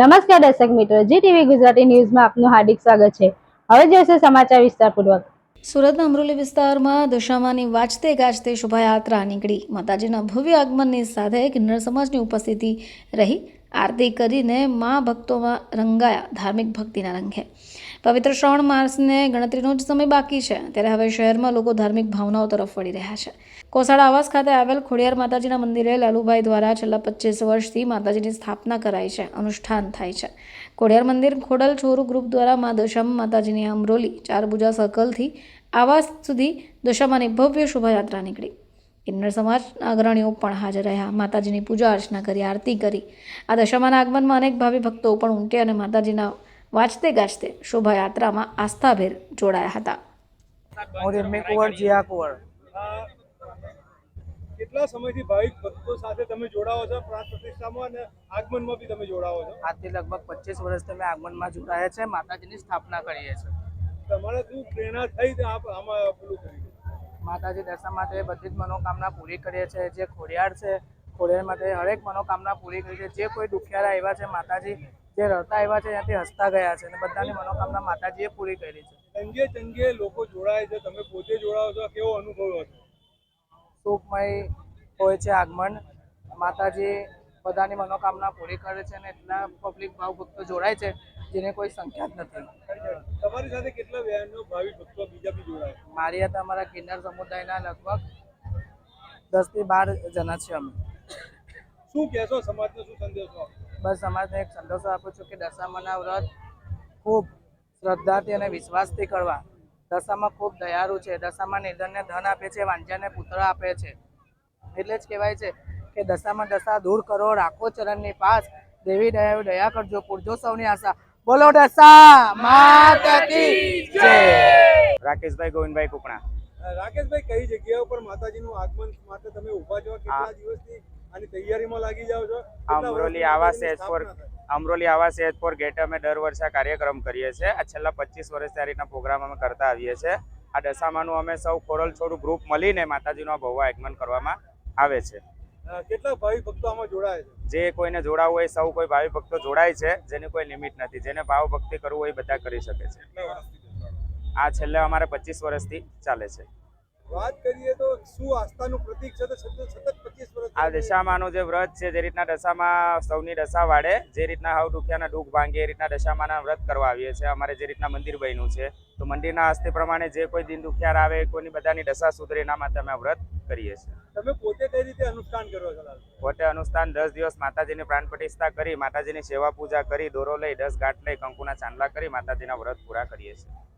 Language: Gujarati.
નમસ્કાર દર્શક મિત્રો જી ટીવી ગુજરાતી ન્યૂઝમાં આપનું હાર્દિક સ્વાગત છે. હવે જોઈશે સમાચાર વિસ્તારપૂર્વક. સુરતના અમરોલી વિસ્તારમાં દશામાની વાંચતે ગાજતે શોભાયાત્રા નીકળી. માતાજીના ભવ્ય આગમનની સાથે કિન્નર સમાજની ઉપસ્થિતિ રહી. આરતી કરીને મા ભક્તોમાં રંગાયા. ધાર્મિક ભક્તિના રંગે. પવિત્ર શ્રાવણ માસને ગણતરીનો જ સમય બાકી છે. ત્યારે હવે શહેરમાં લોકો ધાર્મિક ભાવનાઓ તરફ વળી રહ્યા છે. કોસાડા આવાસ ખાતે આવેલ ખોડિયાર માતાજીના મંદિરે લાલુભાઈ દ્વારા છેલ્લા પચીસ વર્ષથી માતાજીની સ્થાપના કરાઈ છે. અનુષ્ઠાન થાય છે. ખોડિયાર મંદિર ખોડલ છોરુ ગ્રુપ દ્વારા મા દશમ માતાજીની અમરોલી ચારભુજા સર્કલથી આવાસ સુધી દશામાની ભવ્ય શોભાયાત્રા નીકળી. કિન્નર સમાજના અગ્રણીઓ પણ હાજર રહ્યા. માતાજીની પૂજા અર્ચના કરી આરતી કરી. આ દશામાના આગમનમાં અનેક ભાવિ ભક્તો પણ ઉમટ્યા અને માતાજીના વાંચતે ગાજતે શોભાયાત્રામાં આસ્થાભેર જોડાયા હતા. કેટલા સમયથી ભાવિક ભક્તો સાથે તમે જોડાવો છો? પ્રાણ પ્રતિષ્ઠામાં અને આગમનમાં બી તમે જોડાવો છો? આજથી લગભગ પચીસ વર્ષથી અમે આગમનમાં જોડાયા છે માતાજીની સ્થાપના કરીએ છીએ. તમારે શું પ્રેરણા થઈ આપ આમાં પેલું કરી માતાજી દર્શન માટે બધી જ મનોકામના પૂરી કરીએ છીએ. જે ખોડિયાર છે ખોડિયાર માટે હરેક મનોકામના પૂરી કરી છે જે કોઈ દુખિયારા આવ્યા છે માતાજી જે રડતા આવ્યા છે ત્યાંથી હસતા ગયા છે અને બધાની મનોકામના માતાજીએ પૂરી કરી છે. ચંગે ચંગે લોકો જોડાય છે. તમે પોતે જોડાવો છો. કેવો અનુભવ હતો? સુખમય હોય છે આગમન. માતાજી બધાની મનોકામના પૂરી કરે છે અને એટલા પબ્લિક ભાવ ભક્તો જોડાય છે જેને કોઈ સંખ્યા જ નથી. તમારી સાથે કેટલા વ્યાયામનો ભાવિક ભક્તો બીજા બી જોડાય? મારી હતા અમારા કિન્નર સમુદાયના લગભગ દસથી બાર જણા છે અમે. શું કહેશો સમાજને શું સંદેશો બસ સમાજને એક સંદેશો આપું છું કે દશામાના વ્રત ખૂબ શ્રદ્ધાથી અને વિશ્વાસથી કરવા. દશામાં ખૂબ દયાળુ છે દશામાં નિર્ધનને ધન આપે છે વાંજાને પુત્ર આપે છે. એટલે જ કહેવાય છે કે દશામાં દશા દૂર કરો રાખો ચરણની પાસ. દેવી દયા દયા કરજો પૂરજો સૌની આશા. બોલો ડસા માતા કી જય! રાકેશભાઈ ગોવિંદભાઈ કુકણા. રાકેશભાઈ કઈ જગ્યા ઉપર માતાજીનું આગમન માટે તમે ઊભા છો કેટલા દિવસથી આની તૈયારીમાં લાગી જાવ છો? અમરોલી આવાસ માતાજીની ફોર અમરોલી આવાસ એજ ફોર ગેટ અમે દર વર્ષે કાર્યક્રમ કરીએ છીએ. આ છેલ્લા પચીસ વર્ષથી આ રીતના પ્રોગ્રામ અમે કરતા આવીએ છીએ. આ દશામાનું અમે સૌ ખોડલ છોડું ગ્રુપ મળીને માતાજીનું આ ભવ્ય આગમન કરવામાં આવે છે. કેટલા ભાવિક ભક્તો આમાં જોડાય છે? જે કોઈને જોડાવવું હોય સૌ કોઈ ભાવિ ભક્તો જોડાય છે જેની કોઈ લિમિટ નથી. જેને ભાવ ભક્તિ કરવું હોય એ બધા કરી શકે છે? આ છેલ્લે અમારે પચીસ વર્ષથી ચાલે છે. વાત કરીએ તો શું આસ્થાનું પ્રતીક છે તો સતત પચીસ વર્ષ આ દશામાનું જે વ્રત છે જે રીતના દશામાં સૌની દશા વાળે જે રીતના હવ દુખિયાના દુઃખ ભાંગે એ રીતના દશામાના વ્રત કરવા આવીએ છીએ. અમારે જે રીતના મંદિર બન્યું છે તો મંદિરના હસ્તે પ્રમાણે જે કોઈ દિન દુખિયાર આવે કોઈની બધાની દશા સુધરે એના માટે અમે વ્રત કરીએ છીએ. તમે પોતે કઈ રીતે અનુષ્ઠાન કરો છો પોતે અનુષ્ઠાન દસ દિવસ માતાજીની પ્રાણ પ્રતિષ્ઠા કરી, માતાજીની સેવા પૂજા કરી, દોરો લઈ, દસ ગાંઠ લઈ, કંકુના ચાંદલા કરી, માતાજીના વ્રત પૂરા કરીએ છીએ.